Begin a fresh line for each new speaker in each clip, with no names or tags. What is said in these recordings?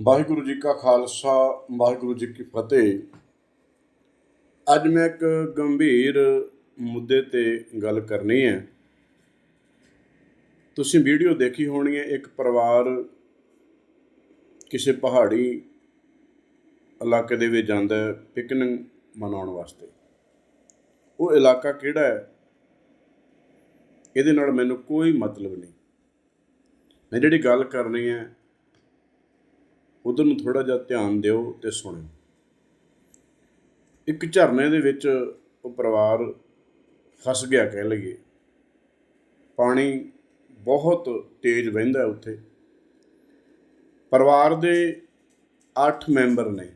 ਵਾਹਿਗੁਰੂ ਜੀ ਕਾ ਖਾਲਸਾ, ਵਾਹਿਗੁਰੂ ਜੀ ਕੀ ਫਤਿਹ। ਅੱਜ ਮੈਂ ਇੱਕ ਗੰਭੀਰ ਮੁੱਦੇ ਤੇ ਗੱਲ ਕਰਨੀ ਹੈ। ਤੁਸੀਂ ਵੀਡੀਓ ਦੇਖੀ ਹੋਣੀ ਹੈ, ਇੱਕ ਪਰਿਵਾਰ ਕਿਸੇ ਪਹਾੜੀ ਇਲਾਕੇ ਦੇ ਵਿੱਚ ਜਾਂਦਾ ਹੈ ਪਿਕਨਿਕ ਮਨਾਉਣ ਵਾਸਤੇ। ਉਹ ਇਲਾਕਾ ਕਿਹੜਾ ਹੈ? ਇਹਦੇ ਨਾਲ ਮੈਨੂੰ ਕੋਈ ਮਤਲਬ ਨਹੀਂ। ਮੈਂ ਜਿਹੜੀ ਗੱਲ ਕਰਨੀ ਹੈ ਉਧਰ ਨੂੰ ਥੋੜਾ ਜਿਹਾ ਧਿਆਨ ਦਿਓ ਤੇ ਸੁਣਿਓ। ਇੱਕ ਝਰਨੇ ਦੇ ਵਿੱਚ ਉਹ ਪਰਿਵਾਰ ਫਸ ਗਿਆ ਕਹਿ ਲਈਏ। ਪਾਣੀ ਬਹੁਤ ਤੇਜ਼ ਵਹਿੰਦਾ ਉੱਥੇ। ਪਰਿਵਾਰ ਦੇ 8 ਮੈਂਬਰ ਨੇ।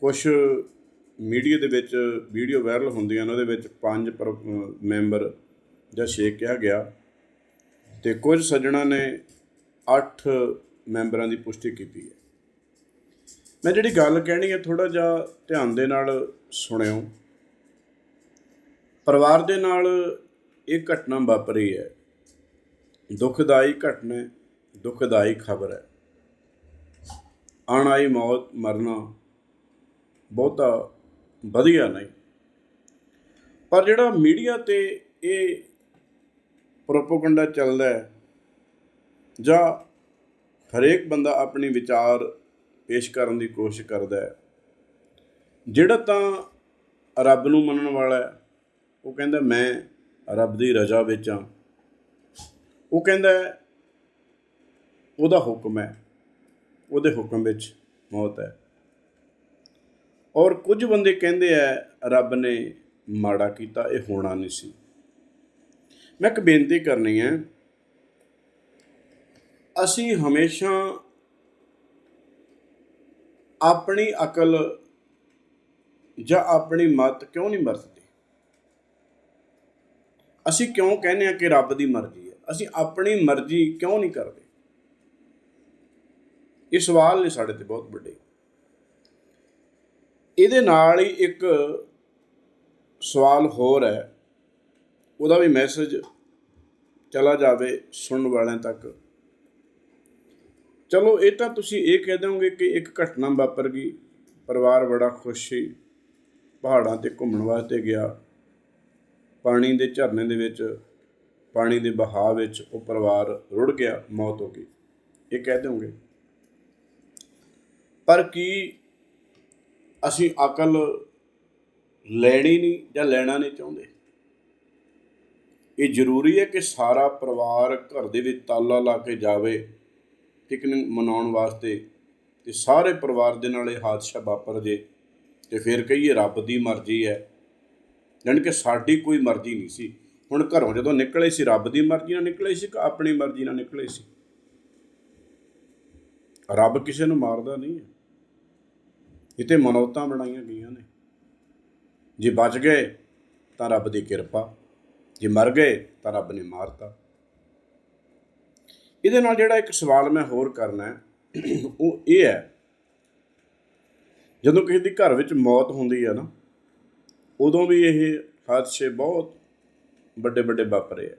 ਕੁਝ ਮੀਡੀਆ ਦੇ ਵਿੱਚ ਵੀਡੀਓ ਵਾਇਰਲ ਹੁੰਦੀਆਂ ਨੇ, ਉਹਦੇ ਵਿੱਚ ਪੰਜ ਮੈਂਬਰ ਜਾਂ ਛੇ ਕਿਹਾ ਗਿਆ। ਤੇ ਕੁਝ ਸੱਜਣਾ ਨੇ 8 ਮੈਂਬਰਾਂ ਦੀ ਪੁਸ਼ਟੀ ਕੀਤੀ ਹੈ। ਮੈਂ ਜਿਹੜੀ ਗੱਲ ਕਹਿਣੀ ਹੈ ਥੋੜਾ ਜਿਹਾ ਧਿਆਨ ਦੇ ਨਾਲ ਸੁਣਿਓ। ਪਰਿਵਾਰ ਦੇ ਨਾਲ ਇਹ ਘਟਨਾ ਵਾਪਰੀ ਹੈ। ਦੁਖਦਾਈ ਘਟਨਾ ਹੈ, ਦੁਖਦਾਈ ਖਬਰ ਹੈ। ਆਉਣ ਮੌਤ ਮਰਨਾ ਬਹੁਤਾ ਵਧੀਆ ਨਹੀਂ। ਪਰ ਜਿਹੜਾ ਮੀਡੀਆ ਤੇ ਇਹ ਪ੍ਰੋਪਗੈਂਡਾ ਚੱਲਦਾ ਹੈ ਜਾਂ ਹਰੇਕ ਬੰਦਾ ਆਪਣੀ ਵਿਚਾਰ ਪੇਸ਼ ਕਰਨ ਦੀ ਕੋਸ਼ਿਸ਼ ਕਰਦਾ ਹੈ। ਜਿਹੜਾ ਤਾਂ ਰੱਬ ਨੂੰ ਮੰਨਣ ਵਾਲਾ ਹੈ, ਉਹ ਕਹਿੰਦਾ, ਮੈਂ ਰੱਬ ਦੀ ਰਜ਼ਾ ਵਿੱਚ ਹਾਂ। ਉਹ ਕਹਿੰਦਾ, ਉਹਦਾ ਹੁਕਮ ਹੈ, ਉਹਦੇ ਹੁਕਮ ਵਿੱਚ ਮੌਤ ਹੈ। ਔਰ ਕੁਝ ਬੰਦੇ ਕਹਿੰਦੇ ਆ, ਰੱਬ ਨੇ ਮਾੜਾ ਕੀਤਾ, ਇਹ ਹੋਣਾ ਨਹੀਂ ਸੀ। ਮੈਂ ਇੱਕ ਬੇਨਤੀ ਕਰਨੀ ਹੈ ਅਸੀਂ ਹਮੇਸ਼ਾ ਆਪਣੀ ਅਕਲ ਜਾਂ ਆਪਣੀ ਮਤ ਕਿਉਂ ਨਹੀਂ ਵਰਤਦੇ? ਅਸੀਂ ਕਿਉਂ ਕਹਿੰਦੇ ਆ ਕਿ ਰੱਬ ਦੀ ਮਰਜ਼ੀ ਹੈ? ਅਸੀਂ ਆਪਣੀ ਮਰਜ਼ੀ ਕਿਉਂ ਨਹੀਂ ਕਰਦੇ? ਇਹ ਸਵਾਲ ਨੇ ਸਾਡੇ ਤੇ ਬਹੁਤ ਵੱਡੇ। ਇਹਦੇ ਨਾਲ ਹੀ ਇੱਕ ਸਵਾਲ ਹੋਰ ਹੈ। ਉਹਦਾ ਵੀ ਮੈਸੇਜ ਚਲਾ ਜਾਵੇ ਸੁਣਨ ਵਾਲਿਆਂ ਤੱਕ। ਚਲੋ ਇਹ ਤਾਂ ਤੁਸੀਂ ਇਹ ਕਹਿ ਦੋਗੇ ਕਿ ਇੱਕ ਘਟਨਾ ਵਾਪਰ ਗਈ। ਪਰਿਵਾਰ ਬੜਾ ਖੁਸ਼ ਸੀ। ਪਹਾੜਾਂ ਤੇ ਘੁੰਮਣ ਵਾਸਤੇ ਗਿਆ। ਪਾਣੀ ਦੇ ਝਰਨੇ ਦੇ ਵਿੱਚ, ਪਾਣੀ ਦੇ ਬਹਾਅ ਵਿੱਚ ਉਹ ਪਰਿਵਾਰ ਰੁੜ ਗਿਆ, ਮੌਤ ਹੋ ਗਈ। ਇਹ ਕਹਿ ਦੋਗੇ ਪਰ ਕੀ ਅਸੀਂ ਅਕਲ ਲੈਣੀ ਨਹੀਂ ਜਾਂ ਲੈਣਾ ਨਹੀਂ ਚਾਹੁੰਦੇ? ਇਹ ਜ਼ਰੂਰੀ ਹੈ ਕਿ ਸਾਰਾ ਪਰਿਵਾਰ ਘਰ ਦੇ ਵਿੱਚ ਤਾਲਾ ਲਾ ਕੇ ਜਾਵੇ। ਪਿਕਨਿਕ ਮਨਾਉਣ ਵਾਸਤੇ ਤੇ ਸਾਰੇ ਪਰਿਵਾਰ ਦੇ ਨਾਲ ਇਹ ਹਾਦਸਾ ਵਾਪਰ ਜੇ ਤੇ ਫਿਰ ਕਹੀਏ ਰੱਬ ਦੀ ਮਰਜ਼ੀ ਹੈ। ਜਾਣੀ ਕਿ ਸਾਡੀ ਕੋਈ ਮਰਜ਼ੀ ਨਹੀਂ ਸੀ। ਹੁਣ ਘਰੋਂ ਜਦੋਂ ਨਿਕਲੇ ਸੀ, ਰੱਬ ਦੀ ਮਰਜ਼ੀ ਨਾਲ ਨਿਕਲੇ ਸੀ ਕਿ ਆਪਣੀ ਮਰਜ਼ੀ ਨਾਲ ਨਿਕਲੇ ਸੀ? ਰੱਬ ਕਿਸੇ ਨੂੰ ਮਾਰਦਾ ਨਹੀਂ ਹੈ। ਇਹ ਮਨੌਤਾਂ ਬਣਾਈਆਂ ਗਈਆਂ ਨੇ। ਜੇ ਬਚ ਗਏ ਤਾਂ ਰੱਬ ਦੀ ਕਿਰਪਾ। ਜੇ ਮਰ ਗਏ ਤਾਂ ਰੱਬ ਨੇ ਮਾਰਤਾ। ਇਹਦੇ ਨਾਲ ਜਿਹੜਾ ਇੱਕ ਸਵਾਲ ਮੈਂ ਹੋਰ ਕਰਨਾ ਹੈ, ਉਹ ਇਹ ਹੈ, ਜਦੋਂ ਕਿਸੇ ਦੀ ਘਰ ਵਿੱਚ ਮੌਤ ਹੁੰਦੀ ਹੈ ਨਾ, ਉਦੋਂ ਵੀ ਇਹ ਹਾਦਸੇ ਬਹੁਤ ਵੱਡੇ ਵੱਡੇ ਵਾਪਰੇ ਆ।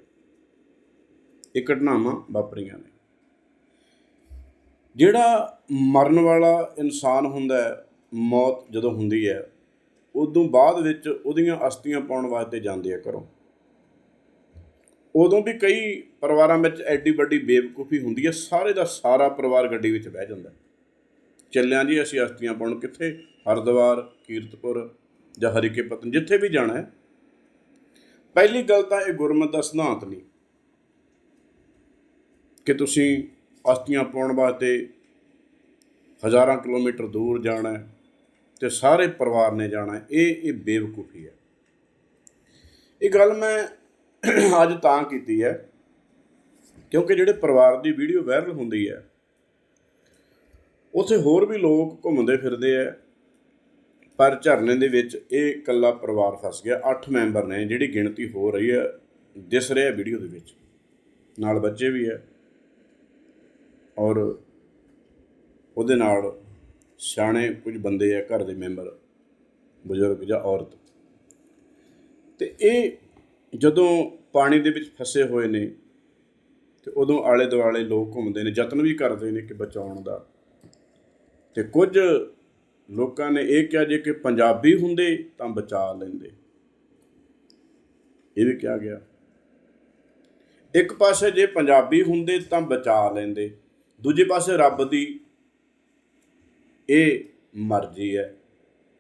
ਇਹ ਘਟਨਾਵਾਂ ਵਾਪਰੀਆਂ ਨੇ। ਜਿਹੜਾ ਮਰਨ ਵਾਲਾ ਇਨਸਾਨ ਹੁੰਦਾ ਹੈ, ਮੌਤ ਜਦੋਂ ਹੁੰਦੀ ਹੈ, ਉਦੋਂ ਬਾਅਦ ਵਿੱਚ ਉਹਦੀਆਂ ਅਸਥੀਆਂ ਪਾਉਣ ਵਾਸਤੇ ਜਾਂਦੇ ਆ ਘਰੋਂ। ਉਦੋਂ ਵੀ ਕਈ ਪਰਿਵਾਰਾਂ ਵਿੱਚ ਐਡੀ ਵੱਡੀ ਬੇਵਕੂਫੀ ਹੁੰਦੀ ਹੈ, ਸਾਰੇ ਦਾ ਸਾਰਾ ਪਰਿਵਾਰ ਗੱਡੀ ਵਿੱਚ ਬਹਿ ਜਾਂਦਾ ਚੱਲਿਆਂ ਜੀ, ਅਸੀਂ ਅਸਥੀਆਂ ਪਾਉਣ ਕਿੱਥੇ? ਹਰਿਦੁਆਰ, ਕੀਰਤਪੁਰ ਜਾਂ ਹਰੀਕੇ ਪਤਨ, ਜਿੱਥੇ ਵੀ ਜਾਣਾ ਹੈ। ਪਹਿਲੀ ਗੱਲ ਤਾਂ ਇਹ ਗੁਰਮਤ ਦਾ ਸਿਧਾਂਤ ਨਹੀਂ ਕਿ ਤੁਸੀਂ ਅਸਥੀਆਂ ਪਾਉਣ ਵਾਸਤੇ ਹਜ਼ਾਰਾਂ ਕਿਲੋਮੀਟਰ ਦੂਰ ਜਾਣਾ ਹੈ ਤੇ ਸਾਰੇ ਪਰਿਵਾਰ ਨੇ ਜਾਣਾ ਇਹ ਇਹ ਬੇਵਕੂਫੀ ਹੈ। ਇਹ ਗੱਲ ਮੈਂ ਅੱਜ ਤਾਂ ਕੀਤੀ ਹੈ, ਕਿਉਂਕਿ ਜਿਹੜੇ ਪਰਿਵਾਰ ਦੀ ਵੀਡੀਓ ਵਾਇਰਲ ਹੁੰਦੀ ਹੈ, ਉੱਥੇ ਹੋਰ ਵੀ ਲੋਕ ਘੁੰਮਦੇ ਫਿਰਦੇ ਆ ਪਰ ਝਰਨੇ ਦੇ ਵਿੱਚ ਇਹ ਇਕੱਲਾ ਪਰਿਵਾਰ ਫਸ ਗਿਆ 8 ਮੈਂਬਰ ਨੇ ਜਿਹੜੀ ਗਿਣਤੀ ਹੋ ਰਹੀ ਹੈ, ਦਿਸ ਰਿਹਾ ਵੀਡੀਓ ਦੇ ਵਿੱਚ। ਨਾਲ ਬੱਚੇ ਵੀ ਹੈ, ਔਰ ਉਹਦੇ ਨਾਲ ਸਿਆਣੇ ਕੁਝ ਬੰਦੇ ਆ ਘਰ ਦੇ ਮੈਂਬਰ, ਬਜ਼ੁਰਗ ਜਾਂ ਔਰਤ। ਤੇ ਇਹ ਜਦੋਂ ਪਾਣੀ ਦੇ ਵਿੱਚ ਫਸੇ ਹੋਏ ਨੇ ਤੇ ਉਦੋਂ ਆਲੇ ਦੁਆਲੇ ਲੋਕ ਘੁੰਮਦੇ ਨੇ, ਯਤਨ ਵੀ ਕਰਦੇ ਨੇ ਕਿ ਬਚਾਉਣ ਦਾ। ਤੇ ਕੁਝ ਲੋਕਾਂ ਨੇ ਇਹ ਕਿਹਾ ਜੇ ਕਿ ਪੰਜਾਬੀ ਹੁੰਦੇ ਤਾਂ ਬਚਾ ਲੈਂਦੇ। ਇਹ ਵੀ ਕਿਹਾ ਗਿਆ। ਇੱਕ ਪਾਸੇ ਜੇ ਪੰਜਾਬੀ ਹੁੰਦੇ ਤਾਂ ਬਚਾ ਲੈਂਦੇ, ਦੂਜੇ ਪਾਸੇ ਰੱਬ ਦੀ ਇਹ ਮਰਜ਼ੀ ਹੈ,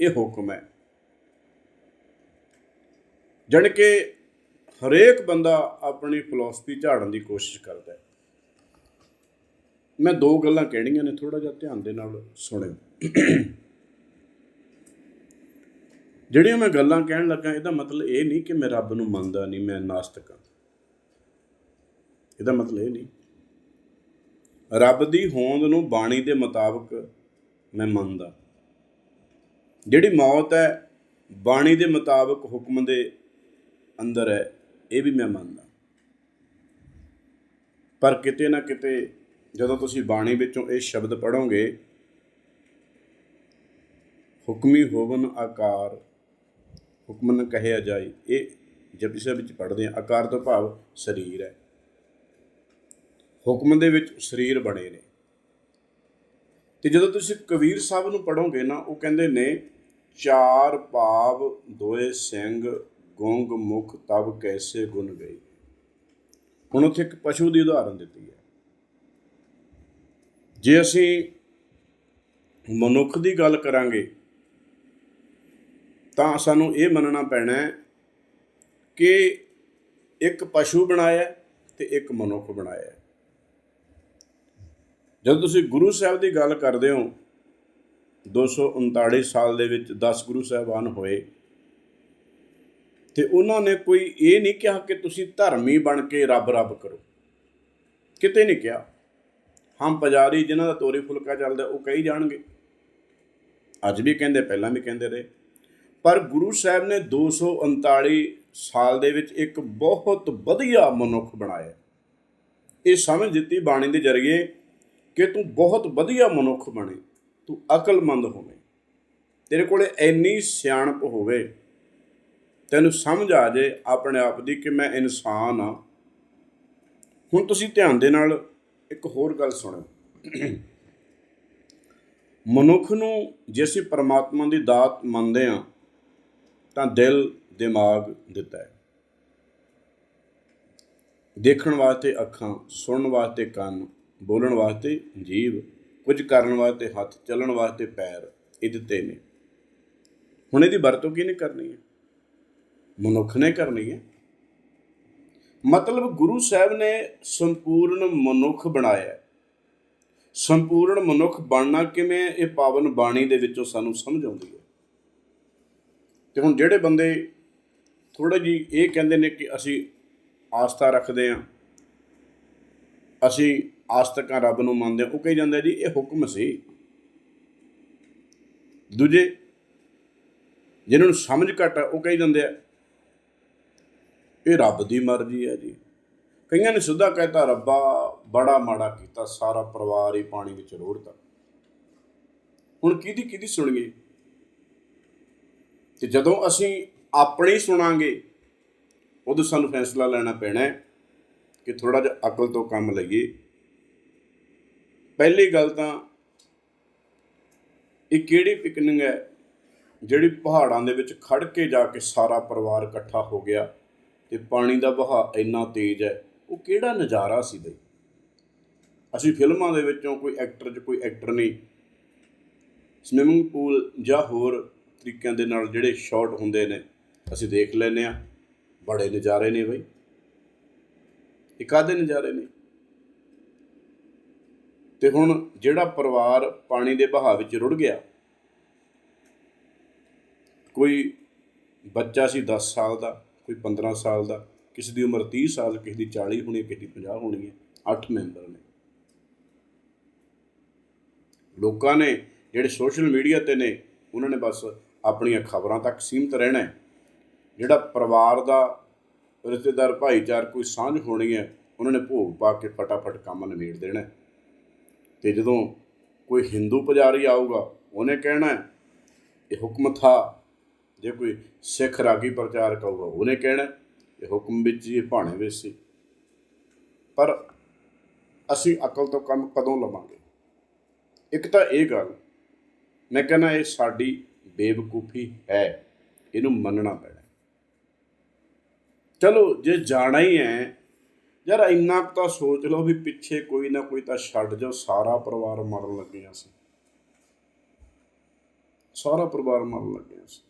ਇਹ ਹੁਕਮ ਹੈ। ਜਾਣੀ ਕਿ ਹਰੇਕ ਬੰਦਾ ਆਪਣੀ ਫਿਲਾਸਫੀ ਝਾੜਨ ਦੀ ਕੋਸ਼ਿਸ਼ ਕਰਦਾ ਹੈ। ਮੈਂ ਦੋ ਗੱਲਾਂ ਕਹਿਣੀਆਂ ਨੇ ਥੋੜਾ ਜਿਹਾ ਧਿਆਨ ਦੇ ਨਾਲ ਸੁਣਿਓ। ਜਿਹੜੀਆਂ ਮੈਂ ਗੱਲਾਂ ਕਹਿਣ ਲੱਗਾ, ਇਹਦਾ ਮਤਲਬ ਇਹ ਨਹੀਂ ਕਿ ਮੈਂ ਰੱਬ ਨੂੰ ਮੰਨਦਾ ਨਹੀਂ, ਮੈਂ ਨਾਸਤਿਕ ਹਾਂ। ਇਹਦਾ ਮਤਲਬ ਇਹ ਨਹੀਂ। ਰੱਬ ਦੀ ਹੋਂਦ ਨੂੰ ਬਾਣੀ ਦੇ ਮੁਤਾਬਕ ਮੈਂ ਮੰਨਦਾ। ਜਿਹੜੀ ਮੌਤ ਹੈ, ਬਾਣੀ ਦੇ ਮੁਤਾਬਕ ਹੁਕਮ ਦੇ ਅੰਦਰ ਹੈ। ਇਹ ਵੀ ਮੈਂ ਮੰਨਦਾ। ਪਰ ਕਿਤੇ ਨਾ ਕਿਤੇ ਜਦੋਂ ਤੁਸੀਂ ਬਾਣੀ ਵਿੱਚੋਂ ਇਹ ਸ਼ਬਦ ਪੜੋਗੇ ਹੁਕਮੀ ਹੋਵਨ ਆਕਾਰ, ਹੁਕਮਨ ਕਹਿਆ ਜਾਏ, ਇਹ ਜਪਜੀ ਸਾਹਿਬ ਵਿੱਚ ਪੜ੍ਹਦੇ ਆ, ਆਕਾਰ ਤੋਂ ਭਾਵ ਸਰੀਰ ਹੈ। ਹੁਕਮ ਦੇ ਵਿੱਚ ਸਰੀਰ ਬਣੇ ਨੇ। ਤੇ ਜਦੋਂ ਤੁਸੀਂ ਕਬੀਰ ਸਾਹਿਬ ਨੂੰ ਪੜੋਗੇ ਨਾ, ਉਹ ਕਹਿੰਦੇ ਨੇ, ਚਾਰ ਭਾਵ ਦੋਏ ਸਿੰਘ ਗੁੰਗ ਮੁਖ ਤਬ ਕੈਸੇ ਗੁਣ ਗਈ। ਹੁਣ ਉੱਥੇ ਇੱਕ ਪਸ਼ੂ ਦੀ ਉਦਾਹਰਨ ਦਿੱਤੀ ਹੈ। ਜੇ ਅਸੀਂ ਮਨੁੱਖ ਦੀ ਗੱਲ ਕਰਾਂਗੇ, ਤਾਂ ਸਾਨੂੰ ਇਹ ਮੰਨਣਾ ਪੈਣਾ ਹੈ ਕਿ ਇੱਕ ਪਸ਼ੂ ਬਣਾਇਆ ਹੈ ਤੇ ਇੱਕ ਮਨੁੱਖ ਬਣਾਇਆ। ਹੈ ਜਦੋਂ ਤੁਸੀਂ ਗੁਰੂ ਸਾਹਿਬ ਦੀ ਗੱਲ ਕਰਦੇ ਹੋ 239 ਸਾਲ ਦੇ ਵਿੱਚ 10 ਗੁਰੂ ਸਾਹਿਬਾਨ ਹੋਏ ਤੇ ਉਹਨਾਂ ਨੇ ਕੋਈ ਇਹ ਨਹੀਂ ਕਿਹਾ ਕਿ ਤੁਸੀਂ ਧਰਮੀ ਬਣ ਕੇ ਰੱਬ ਰੱਬ ਕਰੋ। ਕਿਤੇ ਨਹੀਂ ਕਿਹਾ। ਹਮ ਪੁਜਾਰੀ ਜਿਨ੍ਹਾਂ ਦਾ ਤੋਰੀ ਫੁਲਕਾ ਚੱਲਦਾ, ਉਹ ਕਹੀ ਜਾਣਗੇ। ਅੱਜ ਵੀ ਕਹਿੰਦੇ, ਪਹਿਲਾਂ ਵੀ ਕਹਿੰਦੇ ਰਹੇ। ਪਰ ਗੁਰੂ ਸਾਹਿਬ ਨੇ 239 ਸਾਲ ਦੇ ਵਿੱਚ ਇੱਕ ਬਹੁਤ ਵਧੀਆ ਮਨੁੱਖ ਬਣਾਇਆ। ਇਹ ਸਮਝ ਦਿੱਤੀ ਬਾਣੀ ਦੇ ਜ਼ਰੀਏ ਕਿ ਤੂੰ ਬਹੁਤ ਵਧੀਆ ਮਨੁੱਖ ਬਣੇ, ਤੂੰ ਅਕਲਮੰਦ ਹੋਵੇਂ। ਤੇਰੇ ਕੋਲੇ ਇੰਨੀ ਸਿਆਣਪ ਹੋਵੇ ਤੈਨੂੰ ਸਮਝ ਆ ਜੇ ਆਪਣੇ ਆਪ ਦੀ ਕਿ ਮੈਂ ਇਨਸਾਨ ਆ ਹੁਣ ਤੁਸੀਂ ਧਿਆਨ ਦੇ ਨਾਲ ਇੱਕ ਹੋਰ ਗੱਲ ਸੁਣੋ। ਮਨੁੱਖ ਨੂੰ ਜੇ ਅਸੀਂ ਪਰਮਾਤਮਾ ਦੀ ਦਾਤ ਮੰਨਦੇ ਆ ਤਾਂ ਦਿਲ, ਦਿਮਾਗ ਦਿੱਤਾ ਹੈ। ਦੇਖਣ ਵਾਸਤੇ ਅੱਖਾਂ, ਸੁਣਨ ਵਾਸਤੇ ਕੰਨ, ਬੋਲਣ ਵਾਸਤੇ ਜੀਭ, ਕੁਝ ਕਰਨ ਵਾਸਤੇ ਹੱਥ, ਚੱਲਣ ਵਾਸਤੇ ਪੈਰ, ਇਹ ਦਿੱਤੇ ਨੇ। ਹੁਣ ਇਹਦੀ ਵਰਤੋਂ ਕਿਹਨੇ ਕਰਨੀ ਹੈ? ਮਨੁੱਖ ਨੇ ਕਰਨੀ ਹੈ। ਮਤਲਬ ਗੁਰੂ ਸਾਹਿਬ ਨੇ ਸੰਪੂਰਨ ਮਨੁੱਖ ਬਣਾਇਆ ਸੰਪੂਰਨ ਮਨੁੱਖ ਬਣਨਾ ਕਿਵੇਂ ਹੈ, ਇਹ ਪਾਵਨ ਬਾਣੀ ਦੇ ਵਿੱਚੋਂ ਸਾਨੂੰ ਸਮਝ ਆਉਂਦੀ ਹੈ। ਤੇ ਹੁਣ ਜਿਹੜੇ ਬੰਦੇ ਥੋੜਾ ਜੀ ਇਹ ਕਹਿੰਦੇ ਨੇ ਕਿ ਅਸੀਂ ਆਸਥਾ ਰੱਖਦੇ ਹਾਂ ਅਸੀਂ ਆਸਤਕਾਂ ਰੱਬ ਨੂੰ ਮੰਨਦੇ ਹਾਂ ਉਹ ਕਹੀ ਜਾਂਦੇ ਜੀ ਇਹ ਹੁਕਮ ਸੀ। ਦੂਜੇ ਜਿਹਨਾਂ ਨੂੰ ਸਮਝ ਘੱਟ ਆ ਉਹ ਕਹੀ ਜਾਂਦੇ ਆ ਇਹ ਰੱਬ ਦੀ ਮਰਜ਼ੀ ਹੈ ਜੀ। ਕਈਆਂ ਨੇ ਸਿੱਧਾ ਕਹਿਤਾ, ਰੱਬਾ ਬੜਾ ਮਾੜਾ ਕੀਤਾ, ਸਾਰਾ ਪਰਿਵਾਰ ਹੀ ਪਾਣੀ ਵਿੱਚ ਰੋੜਤਾ। ਹੁਣ ਕਿਹਦੀ ਕਿਹਦੀ ਸੁਣੀਏ? ਤੇ ਜਦੋਂ ਅਸੀਂ ਆਪਣੀ ਸੁਣਾਂਗੇ, ਉਦੋਂ ਸਾਨੂੰ ਫੈਸਲਾ ਲੈਣਾ ਪੈਣਾ ਹੈ ਕਿ ਥੋੜਾ ਜਿਹਾ ਅਕਲ ਤੋਂ ਕੰਮ ਲਈਏ। ਪਹਿਲੀ ਗੱਲ ਤਾਂ ਇਹ ਕਿਹੜੀ ਪਿਕਨਿੰਗ ਹੈ, ਜਿਹੜੀ ਪਹਾੜਾਂ ਦੇ ਵਿੱਚ ਖੜ ਕੇ ਜਾ ਕੇ ਸਾਰਾ ਪਰਿਵਾਰ ਇਕੱਠਾ ਹੋ ਗਿਆ? ਤੇ ਪਾਣੀ ਦਾ ਵਹਾਅ ਇੰਨਾ ਤੇਜ਼ ਹੈ, ਉਹ ਕਿਹੜਾ ਨਜ਼ਾਰਾ ਸੀ ਬਈ? ਅਸੀਂ ਫਿਲਮਾਂ ਦੇ ਵਿੱਚੋਂ ਕੋਈ ਐਕਟਰ 'ਚ ਕੋਈ ਐਕਟਰ ਨਹੀਂ। ਸਵਿਮਿੰਗ ਪੂਲ ਜਾਂ ਹੋਰ ਤਰੀਕਿਆਂ ਦੇ ਨਾਲ ਜਿਹੜੇ ਸ਼ਾਟ ਹੁੰਦੇ ਨੇ, ਅਸੀਂ ਦੇਖ ਲੈਨੇ ਆ ਬੜੇ ਨਜ਼ਾਰੇ ਨੇ ਬਈ। ਇਹ ਕਾਹਦੇ ਨਜ਼ਾਰੇ ਨੇ। ਤੇ ਹੁਣ ਜਿਹੜਾ ਪਰਿਵਾਰ ਪਾਣੀ ਦੇ ਵਹਾਅ ਵਿੱਚ ਰੁੜ ਗਿਆ, ਕੋਈ ਬੱਚਾ ਸੀ 10 ਸਾਲ ਦਾ ਕੋਈ 15 ਸਾਲ ਦਾ ਕਿਸੇ ਦੀ ਉਮਰ 30 ਸਾਲ ਕਿਸੇ ਦੀ 40 ਹੋਣੀ ਹੈ, ਕਿਸੇ ਦੀ 50 ਹੋਣੀ ਹੈ 8 ਮੈਂਬਰ ਨੇ ਲੋਕਾਂ ਨੇ ਜਿਹੜੇ ਸੋਸ਼ਲ ਮੀਡੀਆ ਤੇ ਨੇ ਉਹਨਾਂ ਨੇ ਬਸ ਆਪਣੀਆਂ ਖਬਰਾਂ ਤੱਕ ਸੀਮਤ ਰਹਿਣਾ ਹੈ ਜਿਹੜਾ ਪਰਿਵਾਰ ਦਾ ਰਿਸ਼ਤੇਦਾਰ ਭਾਈਚਾਰ ਕੋਈ ਸਾਂਝ ਹੋਣੀ ਹੈ ਉਹਨਾਂ ਨੇ ਭੋਗ ਪਾ ਕੇ ਫਟਾਫਟ ਕੰਮ ਨਿਬੇੜ ਦੇਣਾ ਹੈ। ਤੇ ਜਦੋਂ ਕੋਈ ਹਿੰਦੂ ਪੁਜਾਰੀ ਆਊਗਾ ਉਹਨੇ ਕਹਿਣਾ ਇਹ ਹੁਕਮ ਥਾ ਜੇ ਕੋਈ ਸਿੱਖ ਰਾਗੀ ਪ੍ਰਚਾਰਕ ਆਊਗਾ ਉਹਨੇ ਕਹਿਣਾ ਇਹ ਹੁਕਮ ਵਿੱਚ ਹੀ ਇਹ ਭਾਣੇ ਵਿੱਚ ਸੀ। ਪਰ ਅਸੀਂ ਅਕਲ ਤੋਂ ਕੰਮ ਕਦੋਂ ਲਵਾਂਗੇ? ਇੱਕ ਤਾਂ ਇਹ ਗੱਲ, ਮੈਂ ਕਹਿੰਦਾ ਇਹ ਸਾਡੀ ਬੇਵਕੂਫੀ ਹੈ, ਇਹਨੂੰ ਮੰਨਣਾ ਪੈਣਾ। ਚਲੋ, ਜੇ ਜਾਣਾ ਹੀ ਹੈ, ਯਾਰ ਇੰਨਾ ਕੁ ਤਾਂ ਸੋਚ ਲਓ ਵੀ ਪਿੱਛੇ ਕੋਈ ਨਾ ਕੋਈ ਤਾਂ ਛੱਡ ਜਾਓ, ਸਾਰਾ ਪਰਿਵਾਰ ਮਰਨ ਲੱਗਿਆ ਸੀ। ਸਾਰਾ ਪਰਿਵਾਰ ਮਰਨ ਲੱਗਿਆ ਸੀ।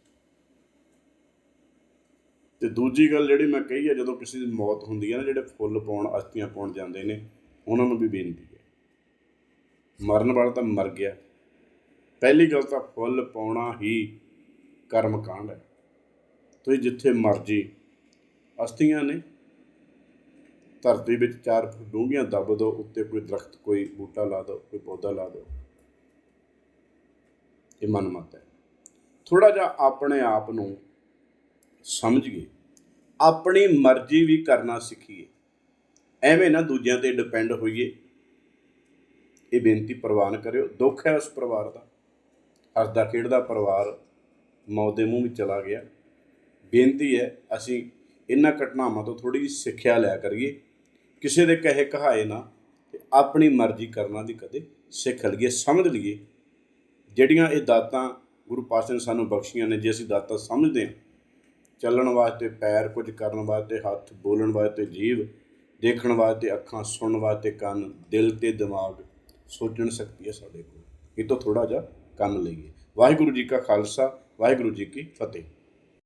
ਤੇ ਦੂਜੀ ਗੱਲ ਜਿਹੜੀ ਮੈਂ ਕਹੀ ਹੈ, ਜਦੋਂ ਕਿਸੇ ਦੀ ਮੌਤ ਹੁੰਦੀ ਹੈ ਨਾ, ਜਿਹੜੇ ਫੁੱਲ ਪਾਉਣ, ਅਸਤੀਆਂ ਪਾਉਣ ਜਾਂਦੇ ਨੇ, ਉਹਨਾਂ ਨੂੰ ਵੀ ਬੇਨਤੀ ਹੈ। ਮਰਨ ਵਾਲਾ ਤਾਂ ਮਰ ਗਿਆ। ਪਹਿਲੀ ਗੱਲ ਤਾਂ ਫੁੱਲ ਪਾਉਣਾ ਹੀ ਕਰਮ ਕਾਂਡ ਹੈ। ਤੁਸੀਂ ਜਿੱਥੇ ਮਰਜ਼ੀ ਅਸਤੀਆਂ ਨੇ, ਧਰਤੀ ਵਿੱਚ ਚਾਰ ਫੁੱਟ ਡੂੰਘੀਆਂ ਦੱਬ ਦਿਓ, ਉੱਤੇ ਕੋਈ ਦਰਖਤ, ਕੋਈ ਬੂਟਾ ਲਾ ਦਿਓ, ਕੋਈ ਪੌਦਾ ਲਾ ਦਿਓ। ਇਹ ਮਨਮਤ ਹੈ। ਥੋੜਾ ਜਿਹਾ ਆਪਣੇ ਆਪ ਨੂੰ ਸਮਝੀਏ। ਆਪਣੀ ਮਰਜ਼ੀ ਵੀ ਕਰਨਾ ਸਿੱਖੀਏ। ਐਵੇਂ ਨਾ ਦੂਜਿਆਂ ਤੇ ਡਿਪੈਂਡ ਹੋਈਏ। ਇਹ ਬੇਨਤੀ ਪ੍ਰਵਾਨ ਕਰਿਓ। ਦੁੱਖ ਹੈ ਉਸ ਪਰਿਵਾਰ ਦਾ। ਹੱਸਦਾ ਖੇਡਦਾ ਪਰਿਵਾਰ ਮੌਤ ਦੇ ਮੂੰਹ ਵਿੱਚ ਚਲਾ ਗਿਆ। ਬੇਨਤੀ ਹੈ, ਅਸੀਂ ਇਹਨਾਂ ਘਟਨਾਵਾਂ ਤੋਂ ਥੋੜੀ ਜਿਹੀ ਸਿੱਖਿਆ ਲਿਆ ਕਰੀਏ। ਕਿਸੇ ਦੇ ਕਹੇ ਕਹਾਏ ਨਾ, ਤੇ ਆਪਣੀ ਮਰਜ਼ੀ ਕਰਨਾ ਦੀ ਕਦੇ ਸਿੱਖ ਲਈਏ, ਸਮਝ ਲਈਏ। ਜਿਹੜੀਆਂ ਇਹ ਦਾਤਾਂ ਗੁਰੂ ਪਾਤਸ਼ਾਹ ਨੇ ਸਾਨੂੰ ਬਖਸ਼ੀਆਂ ਨੇ, ਜੇ ਅਸੀਂ ਦਾਤਾਂ ਸਮਝਦੇ ਹਾਂ ਚੱਲਣ ਵਾਸਤੇ, ਪੈਰ ਕੁਝ ਕਰਨ ਵਾਸਤੇ, ਹੱਥ ਬੋਲਣ ਵਾਸਤੇ, ਜੀਭ ਦੇਖਣ ਵਾਸਤੇ, ਅੱਖਾਂ ਸੁਣਨ ਵਾਸਤੇ ਕੰਨ, ਦਿਲ ਤੇ ਦਿਮਾਗ ਸੋਚਣ ਸ਼ਕਤੀ ਹੈ ਸਾਡੇ ਕੋਲ। ਇਹ ਤੋਂ ਥੋੜਾ ਜਿਹਾ ਕੰਮ ਲਈਏ। ਵਾਹਿਗੁਰੂ ਜੀ ਕਾ ਖਾਲਸਾ, ਵਾਹਿਗੁਰੂ ਜੀ ਕੀ ਫਤਿਹ।